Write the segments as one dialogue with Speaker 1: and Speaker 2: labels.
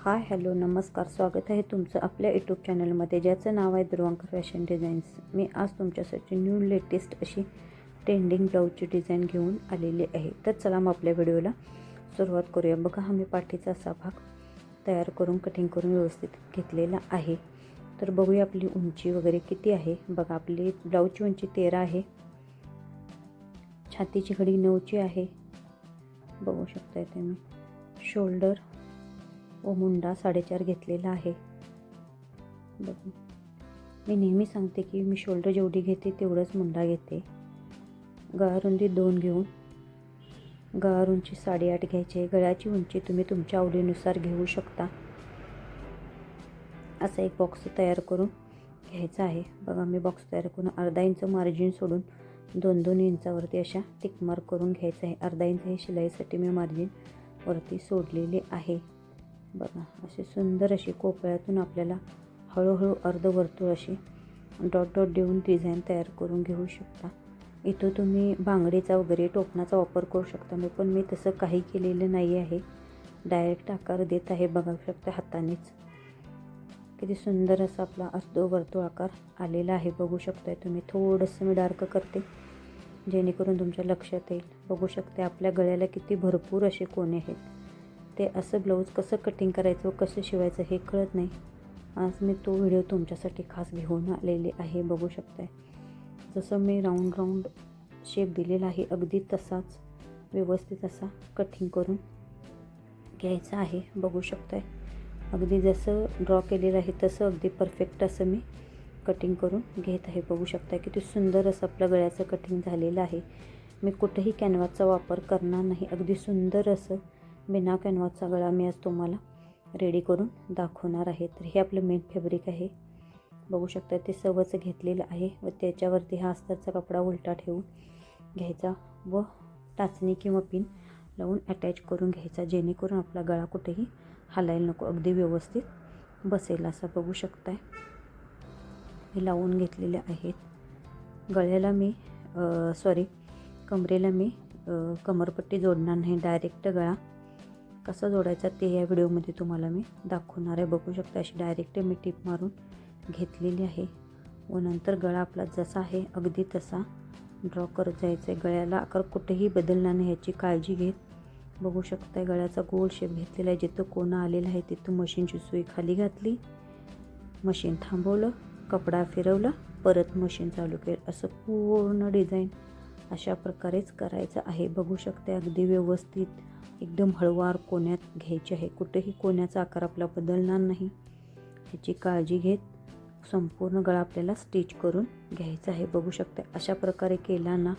Speaker 1: Hi hello नमस्कार स्वागत आहे तुमचं आपल्या यूट्यूब चॅनलमध्ये ज्याचं नाव आहे ध्रुवांकर फॅशन डिझाईन्स. मी आज तुमच्यासाठी न्यू लेटेस्ट अशी ट्रेंडिंग ब्लाऊजची डिझाईन घेऊन आलेली आहे. तर चला मग आपल्या व्हिडिओला सुरुवात करूया. बघा हा मी पाठीचा असा भाग तयार करून कटिंग करून व्यवस्थित घेतलेला आहे. तर बघूया आपली उंची वगैरे किती आहे. बघा आपली ब्लाऊजची उंची तेरा आहे. छातीची घडी नऊची आहे. बघू शकता इथे मी शोल्डर व मुंडा साडेचार घेतलेला आहे. बघू. मी नेहमी सांगते की मी शोल्डर जेवढी घेते तेवढंच मुंडा घेते. गळारुंदी दोन घेऊन. गळारुंची साडेआठ घ्यायची. आहे गळ्याची उंची तुम्ही तुमच्या आवडीनुसार घेऊ शकता. असा एक बॉक्स तयार करून घ्यायचा आहे. बघा मी बॉक्स तयार करून अर्धा इंच मार्जिन सोडून दोन दोन इंचावरती अशा टिकमार्क करून घ्यायचं आहे. अर्धा इंच हे शिलाईसाठी मी मार्जिन वरती सोडलेले आहे. बघा असे सुंदर अशी कोपऱ्यातून आपल्याला हळूहळू अर्धवर्तुळ अशी डॉट डॉट देऊन डिझाईन तयार करून घेऊ शकता. इथं तुम्ही बांगडीचा वगैरे टोपणाचा वापर करू शकता. मी पण मी तसं काही केलेलं नाही आहे. डायरेक्ट आकार देत आहे बघा शकता हातानेच. किती सुंदर असा आपला अर्धवर्तुळ आकार आलेला आहे. बघू शकताय तुम्ही थोडंसं मी डार्क करते जेणेकरून तुमच्या लक्षात येईल. बघू शकते आपल्या गळ्याला किती भरपूर असे कोणे आहेत. ते असं ब्लाऊज कसं कटिंग करायचं व कसं शिवायचं हे कळत नाही. आज मी तो व्हिडिओ तुमच्यासाठी खास घेऊन आलेले आहे बघू शकताय. जसं मी राऊंड राऊंड शेप दिलेला आहे अगदी तसाच व्यवस्थित असा कटिंग करून घ्यायचा आहे बघू शकताय. अगदी जसं ड्रॉ केलेलं आहे तसं अगदी परफेक्ट असं मी कटिंग करून घेत आहे बघू शकता किती सुंदर असं आपल्या गळ्याचं कटिंग झालेलं आहे. मी कुठेही कॅनव्हासचा वापर करणार नाही अगदी सुंदर असं बिना कॅनव्हासचा गळा मी आज तुम्हाला रेडी करून दाखवणार आहे. तर हे आपलं मेन फॅब्रिक आहे. बघू शकता ते सवच घेतलेलं आहे व त्याच्यावरती हा अस्तरचा कपडा उलटा ठेवून घ्यायचा व टाचणी किंवा पिन लावून अटॅच करून घ्यायचा जेणेकरून आपला गळा कुठेही हालायला नको अगदी व्यवस्थित बसेल असा बघू शकताय. हे लावून घेतलेले आहेत. गळ्याला मी सॉरी कमरेला मी कमरपट्टी जोडणार नाही डायरेक्ट गळा कसा जोडायचा ते या व्हिडिओमध्ये तुम्हाला मी दाखवणार आहे. बघू शकता अशी डायरेक्ट मी टीप मारून घेतलेली आहे. व नंतर गळा आपला जसा आहे अगदी तसा ड्रॉ करत जायचं आहे गळ्याला आकार कुठेही बदलणार नाही याची काळजी घेत. बघू शकता गळ्याचा गोल शेप घेतलेला आहे. जिथं कोणा आलेला आहे तिथं मशीनची सुई खाली घातली. मशीन थांबवलं. कपडा फिरवला. परत मशीन चालू केलं. असं पूर्ण डिझाईन अशा प्रकारेच करायचं आहे. बघू शकते अगदी व्यवस्थित एकदम हळवार कोण्यात घ्यायची आहे. कुठेही कोण्याचा आकार आपला बदलणार नाही. ह्याची काळजी घेत संपूर्ण गळा आपल्याला स्टिच करून घ्यायचा आहे. बघू शकता अशा प्रकारे केला ना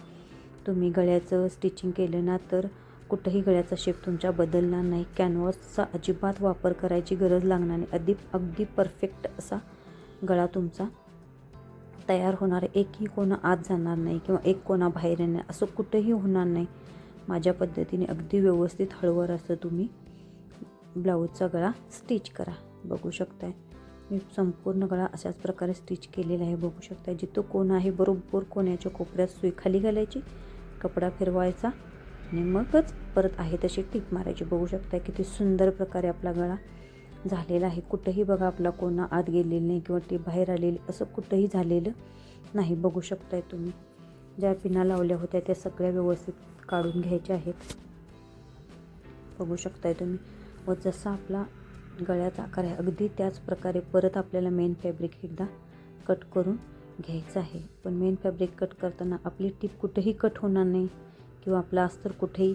Speaker 1: तुम्ही गळ्याचं स्टिचिंग केलं ना तर कुठंही गळ्याचा शेप तुमच्या बदलणार नाही. कॅनव्हासचा अजिबात वापर करायची गरज लागणार नाही. अगदी अगदी परफेक्ट असा गळा तुमचा तयार होणार एकही कोणा आत जाणार नाही किंवा एक कोणा बाहेर येणार असं कुठंही होणार नाही. माझ्या पद्धतीने अगदी व्यवस्थित हळूवर असं तुम्ही. ब्लाऊजचा गळा स्टिच करा. बघू शकताय. मी संपूर्ण गळा अशाच प्रकारे स्टिच केलेला आहे. बघू शकताय. जिथं कोण आहे बरोबर कोण्याच्या कोपऱ्यात सुई खाली घालायची कपडा फिरवायचा आणि मगच परत आहे तशी टीप मारायची. बघू शकताय किती सुंदर प्रकारे आपला गळा झालेला आहे. कुठंही बघा आपला कोणा आत गेलेली नाही किंवा ती बाहेर आलेली असं कुठंही झालेलं नाही. बघू शकताय तुम्ही. ज्या पिना लावल्या होत्या त्या सगळ्या व्यवस्थित काढून घ्यायचे आहेत. बघू शकताय तुम्ही. व जसा आपला गळ्याचा आकार आहे अगदी त्याच प्रकारे परत आपल्याला मेन फॅब्रिक एकदा कट करून घ्यायचं आहे. पण मेन फॅब्रिक कट करताना आपली टीप कुठेही कट होणार नाही. किंवा आपला अस्तर कुठेही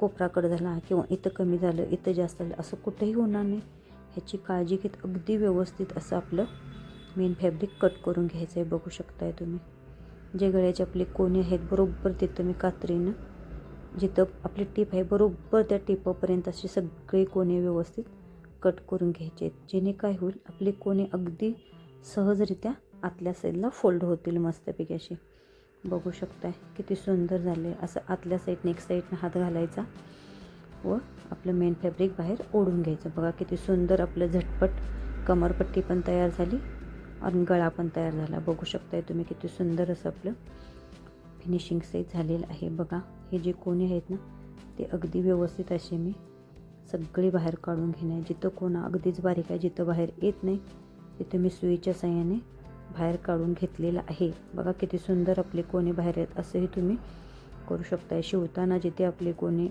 Speaker 1: कोपरा कट झाला किंवा इथं कमी झालं इथं जास्त झालं असं कुठेही होणार नाही. ह्याची काळजी घेत अगदी व्यवस्थित असं आपलं मेन फॅब्रिक कट करून घ्यायचं आहे बघू शकताय तुम्ही. जे गळ्याचे आपले कोणे आहेत बरोबर तिथं मी कात्रीनं जिथं आपली टीप आहे बरोबर त्या टिपापर्यंत असे सगळे कोणे व्यवस्थित कट करून घ्यायचे आहेत. जेणे काय होईल आपले कोणे अगदी सहजरित्या आतल्या साईडला फोल्ड होतील मस्तपैकी असे बघू शकताय किती सुंदर झाले. असं आतल्या साईडने एक साईडनं हात घालायचा व आपलं मेन फॅब्रिक बाहेर ओढून घ्यायचं. बघा किती सुंदर आपलं झटपट कमरपट्टी पण तयार झाली. आणि गळा पण तयार झाला. बघू शकताय तुम्ही किती सुंदर असं आपलं फिनिशिंग सहित झालेलं आहे. बघा हे जे कोणी आहेत ना ते अगदी व्यवस्थित असे मी सगळी बाहेर काढून घेणे जिथं कोणा अगदीच बारीक आहे जिथं बाहेर येत नाही तिथे मी सुईच्या साह्याने बाहेर काढून घेतलेलं आहे. बघा किती सुंदर आपले कोणे बाहेर आहेत असंही तुम्ही करू शकताय. शिवताना जिथे आपले कोणी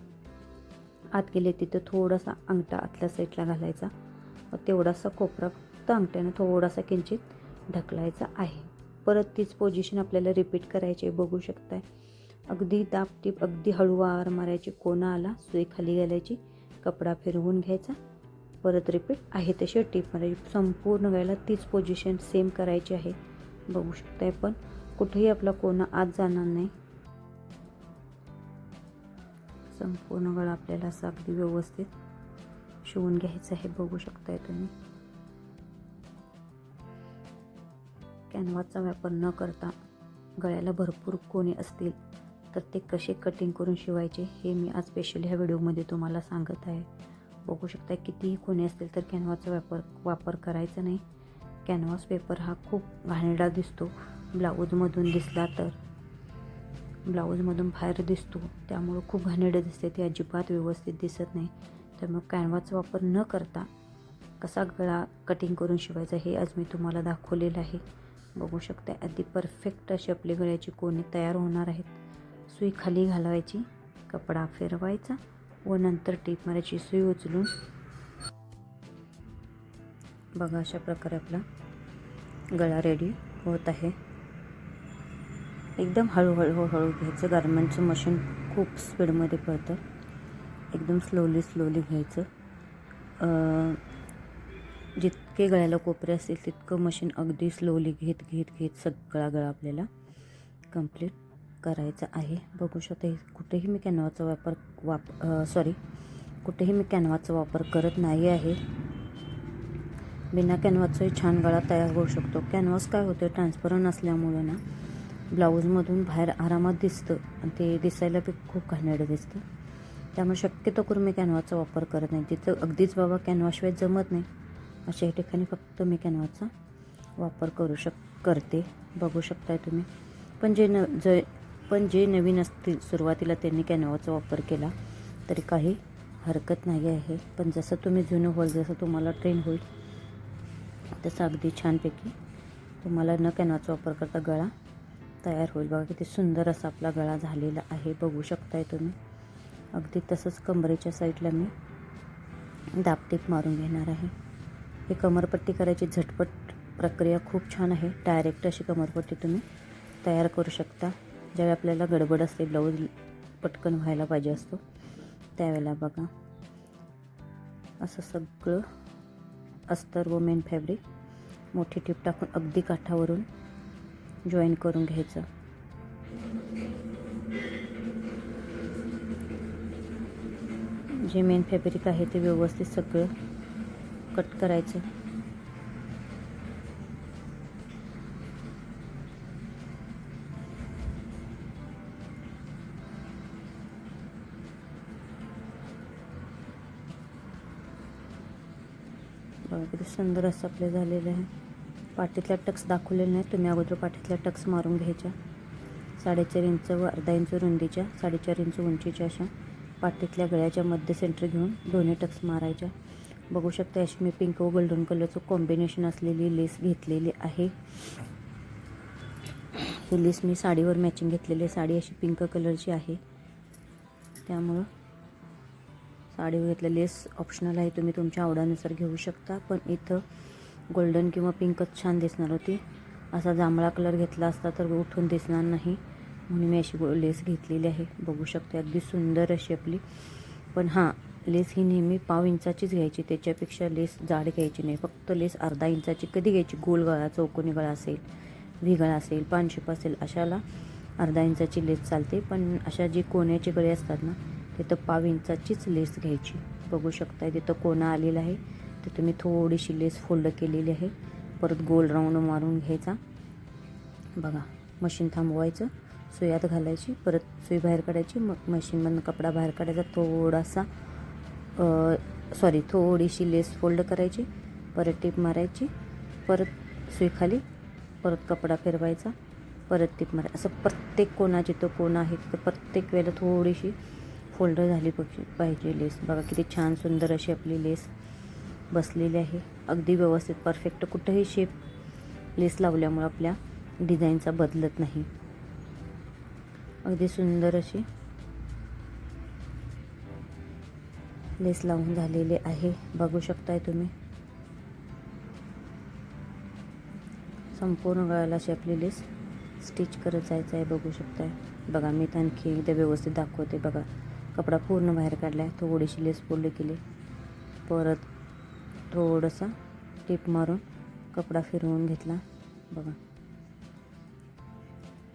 Speaker 1: आत गेले तिथं थोडासा अंगठा आतल्या साईडला घालायचा. तेवढासा कोपरा फक्त अंगठ्यानं थोडासा किंचित ढकलायचा आहे. परत तीच पोझिशन आपल्याला रिपीट करायची आहे. बघू शकताय. अगदी दापटीप अगदी हळूवार मारायची कोणा आला सुई खाली घालायची कपडा फिरवून घ्यायचा. परत रिपीट आहे तशी टीप मारायची म्हणजे संपूर्ण वेळेला तीच पोझिशन सेम करायची आहे. बघू शकताय पण कुठेही आपला कोणा आत जाणार नाही. संपूर्ण गळा आपल्याला असं अगदी व्यवस्थित शिवून घ्यायचं आहे. बघू शकताय तुम्ही. कॅनव्हाचा वापर न करता गळ्याला भरपूर कोणी असतील तर ते कसे कटिंग करून शिवायचे हे मी आज स्पेशल ह्या व्हिडिओमध्ये तुम्हाला सांगत आहे. बघू शकता कितीही कोणी असतील तर कॅनव्हाचा वापर वापर करायचा नाही. कॅनव्हास पेपर हा खूप घाणेरडा दिसतो. ब्लाऊजमधून दिसला तर ब्लाऊजमधून बाहेर दिसतो. त्यामुळं खूप घाणेरडं दिसते. ते अजिबात व्यवस्थित दिसत नाही. त्यामुळे कॅनव्हाचा वापर न करता कसा गळा कटिंग करून शिवायचा हे आज मी तुम्हाला दाखवलेलं आहे. बघू शकता अगदी परफेक्ट अशी आपली गळ्याची कोणी तयार होणार आहेत. सुई खाली घालवायची कपडा फिरवायचा व नंतर टीप मारायची सुई उचलून. बघा अशा प्रकारे आपला गळा रेडी होत आहे. एकदम हळूहळू हळूहळू घ्यायचं. गारमेंटचं मशीन खूप स्पीडमध्ये पडतं एकदम स्लोली स्लोली घ्यायचं. जित जितके गळ्याला कोपरे असतील तितकं मशीन अगदी स्लोली घेत घेत घेत सगळा गळा आपल्याला कंप्लीट करायचा आहे. बघू शकता कुठेही मी कॅनवाचा वापर वाप सॉरी कुठेही मी कॅनवाचा वापर करत नाही आहे. बिना कॅनव्हाचाही छान गळा तयार होऊ शकतो. कॅनव्हास काय होतं ट्रान्सपरंट असल्यामुळे ना ब्लाऊजमधून बाहेर आरामात दिसतं आणि ते दिसायला बी खूप घाणेरडं दिसतं. त्यामुळे शक्यतो करून मी कॅनव्हाचा वापर करत नाही. जिथं अगदीच बाबा कॅनव्हाशिवाय जमत नाही. अशा या ठिकाणी फक्त मी कॅनव्हाचा वापर करू शक करते. बघू शकताय तुम्ही. पण जे न जे पण जे नवीन असतील सुरुवातीला त्यांनी कॅनव्हाचा वापर केला तरी काही हरकत नाही आहे. पण जसं तुम्ही जुनं होईल जसं तुम्हाला ट्रेन होईल तसं अगदी छानपैकी तुम्हाला न कॅनव्हाचा वापर करता गळा तयार होईल. बघा किती सुंदर असा आपला गळा झालेला आहे. बघू शकताय तुम्ही. अगदी तसंच कमरेच्या साईडला मी दाबटीप मारून घेणार आहे. ही कमरपट्टी करायची झटपट प्रक्रिया खूप छान आहे. डायरेक्ट अशी कमरपट्टी तुम्ही तयार करू शकता. ज्यावेळी आपल्याला गडबड असते ब्लाऊज पटकन व्हायला पाहिजे असतो त्यावेळेला बघा. असं सगळं अस्तर व मेन फॅब्रिक मोठी टीप टाकून अगदी काठावरून जॉईन करून घ्यायचं. जे मेन फॅब्रिक आहे ते व्यवस्थित सगळं कट करायचं. किती सुंदर असं आपले झालेलं आहे. पाठीतल्या टक्स दाखवलेले नाही तुम्ही अगोदर पाठीतल्या टक्स मारून घ्यायच्या. साडेचार इंच व अर्धा इंच रुंदीच्या साडेचार इंच उंचीच्या अशा पाठीतल्या गळ्याच्या मध्य सेंटर घेऊन दोन्ही टक्स मारायच्या. बघू शकता अशी मी पिंक व गोल्डन कलरचं कॉम्बिनेशन असलेली लेस घेतलेली आहे. ही लेस मी साडीवर मॅचिंग घेतलेली आहे. साडी अशी पिंक कलरची आहे. त्यामुळं साडीवर घेतलं लेस ऑप्शनल आहे. तुम्ही तुमच्या आवडानुसार घेऊ शकता. पण इथं गोल्डन किंवा पिंकच छान दिसणार होती. असा जांभळा कलर घेतला असता तर उठून दिसणार नाही. म्हणून मी अशी गो लेस घेतलेली आहे. बघू शकते अगदी सुंदर अशी आपली. पण हां लेस ही नेहमी पाव इंचाचीच घ्यायची त्याच्यापेक्षा लेस जाड घ्यायची नाही. फक्त लेस अर्धा इंचाची कधी घ्यायची? गोल गळा चौकोनी गळा असेल व्ही गळा असेल पानशिप असेल अशाला अर्धा इंचाची लेस चालते. पण अशा जी कोण्याचे गळे असतात ना तिथं पाव इंचाचीच लेस घ्यायची. बघू शकताय तिथं कोणा आलेला आहे तिथं मी थोडीशी लेस फोल्ड केलेली आहे. परत गोल राऊंड मारून घ्यायचा. बघा मशीन थांबवायचं सुयात घालायची परत सुई बाहेर काढायची मग मशीनमधून कपडा बाहेर काढायचा थोडासा सॉरी थोडीशी लेस फोल्ड करायची परत टीप मारायची परत सुई खाली परत कपडा फिरवायचा परत टीप मारा असं प्रत्येक कोणाची तो कोण आहे तर प्रत्येक वेळेला थोडीशी फोल्ड झाली पाहिजे पाहिजे लेस बघा किती छान सुंदर अशी आपली लेस बसलेली आहे. अगदी व्यवस्थित परफेक्ट कुठंही शेप लेस लावल्यामुळं आपल्या डिझाईनचा बदलत नाही. अगदी सुंदर अशी लेस लावून झालेले आहे. बघू शकताय तुम्ही. संपूर्ण गळ्याला अशी आपली लेस स्टिच करत जायचं आहे बघू शकताय. बघा मी तर आणखी एकदा व्यवस्थित दाखवते बघा. कपडा पूर्ण बाहेर काढला आहे थोडीशी लेस फोल्ड केली. परत थोडंसं टीप मारून कपडा फिरवून घेतला. बघा.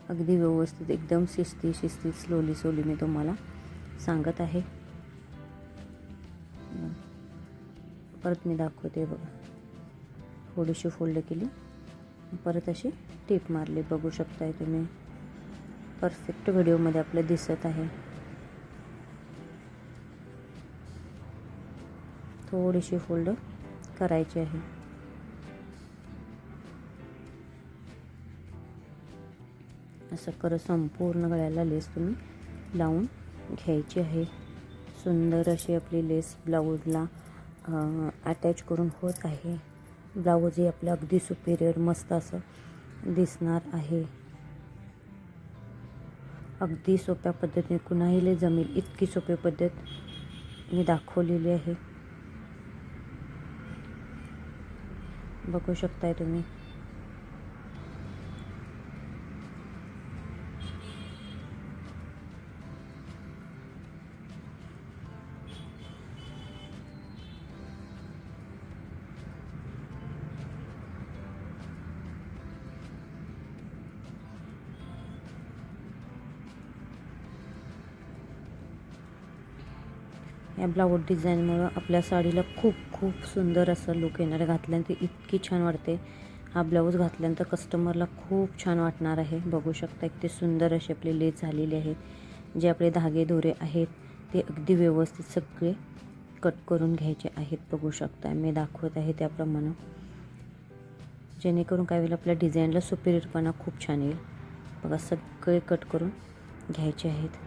Speaker 1: अगदी व्यवस्थित एकदम शिस्ती शिस्ती स्लोली स्लोली मी तुम्हाला सांगत आहे. परत मी दाखवते बघा. थोडीशी फोल्ड केली. परत अशी टीप मारली. बघू शकताय तुम्ही. परफेक्ट व्हिडिओमध्ये आपलं दिसत आहे. थोडीशी फोल्ड करायची आहे. असं करत संपूर्ण गळ्याला लेस तुम्ही लावून घ्यायची आहे. सुंदर अशी आपली लेस ब्लाऊजला अटॅच करून होत आहे. ब्लाऊज हे आपलं अगदी सुपिरियर मस्त असं दिसणार आहे. अगदी सोप्या पद्धतीने कुणाहीले जमेल इतकी सोपी पद्धत मी दाखवलेली आहे. बघू शकताय तुम्ही. या ब्लाऊज डिझाईनमुळं आपल्या साडीला खूप खूप सुंदर असं लुक येणार आहे. घातल्यानंतर इतकी छान वाटते. हा ब्लाऊज घातल्यानंतर कस्टमरला खूप छान वाटणार आहे. बघू शकता किती सुंदर अशी आपली लेस झालेली आहे. जे आपले धागे दोरे आहेत ते अगदी व्यवस्थित सगळे कट करून घ्यायचे आहेत. बघू शकता मी दाखवत आहे त्याप्रमाणे. जेणेकरून काय होईल आपल्या डिझाईनला सुपिरियरपणा खूप छान येईल. बघा सगळे कट करून घ्यायचे आहेत.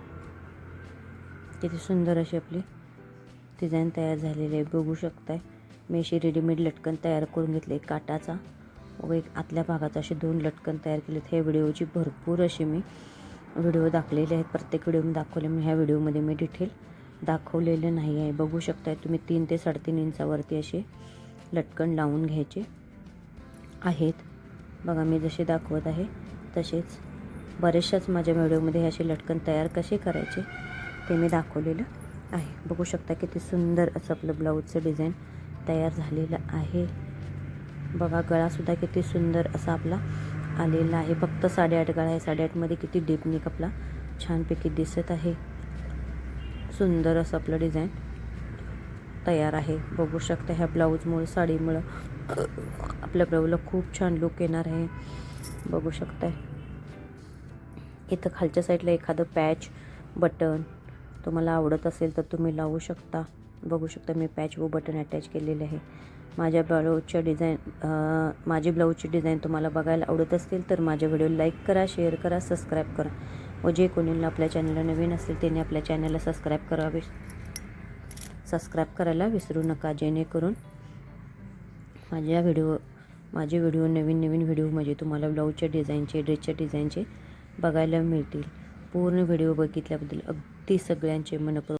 Speaker 1: किती सुंदर अशी आपली डिझाईन तयार झालेली आहे. बघू शकताय. मी अशी रेडीमेड लटकन तयार करून घेतले काटाचा व एक आतल्या भागाचा असे दोन लटकन तयार केलेत. ह्या व्हिडिओची भरपूर अशी मी व्हिडिओ दाखलेले आहेत. प्रत्येक व्हिडिओ मी दाखवले मी ह्या व्हिडिओमध्ये मी डिटेल दाखवलेलं नाही आहे. बघू शकताय तुम्ही तीन ते साडेतीन इंचावरती असे लटकन लावून घ्यायचे आहेत. बघा मी जसे दाखवत आहे तसेच बरेचशाच माझ्या व्हिडिओमध्ये हे असे लटकन तयार कसे करायचे ते मी दाखवलेलं आहे. बघू शकता किती सुंदर असं आपलं ब्लाऊजचं डिझाईन तयार झालेलं आहे. बघा गळासुद्धा किती सुंदर असा आपला आलेला आहे. फक्त साडेआठ गळा आहे. साडेआठमध्ये किती डीपनिक आपला छानपैकी दिसत आहे. सुंदर असं आपलं डिझाईन तयार आहे. बघू शकता ह्या ब्लाऊजमुळे साडीमुळं आपल्या ब्लाऊजला खूप छान लुक येणार आहे. बघू शकताय. इथं खालच्या साईडला एखादं पॅच बटन तुम्हाला आवडत असेल तर तुम्ही लावू शकता. बघू शकता मी पॅच व बटन अटॅच केलेले आहे. माझ्या ब्लाऊजच्या डिझाईन माझी ब्लाऊजची डिझाईन तुम्हाला बघायला आवडत असतील तर माझ्या व्हिडिओ लाईक करा शेअर करा सबस्क्राईब करा. व जे कोणी आपल्या चॅनलला नवीन असेल त्यांनी आपल्या चॅनलला सबस्क्राईब करावे. सबस्क्राईब करायला विसरू नका जेणेकरून माझ्या व्हिडिओ माझे व्हिडिओ नवीन नवीन व्हिडिओ म्हणजे तुम्हाला ब्लाऊजच्या डिझाईनचे ड्रेसच्या डिझाईनचे बघायला मिळतील. पूर्ण व्हिडिओ बघितल्याबद्दल ती सगळ्यांचे मनपूर्वक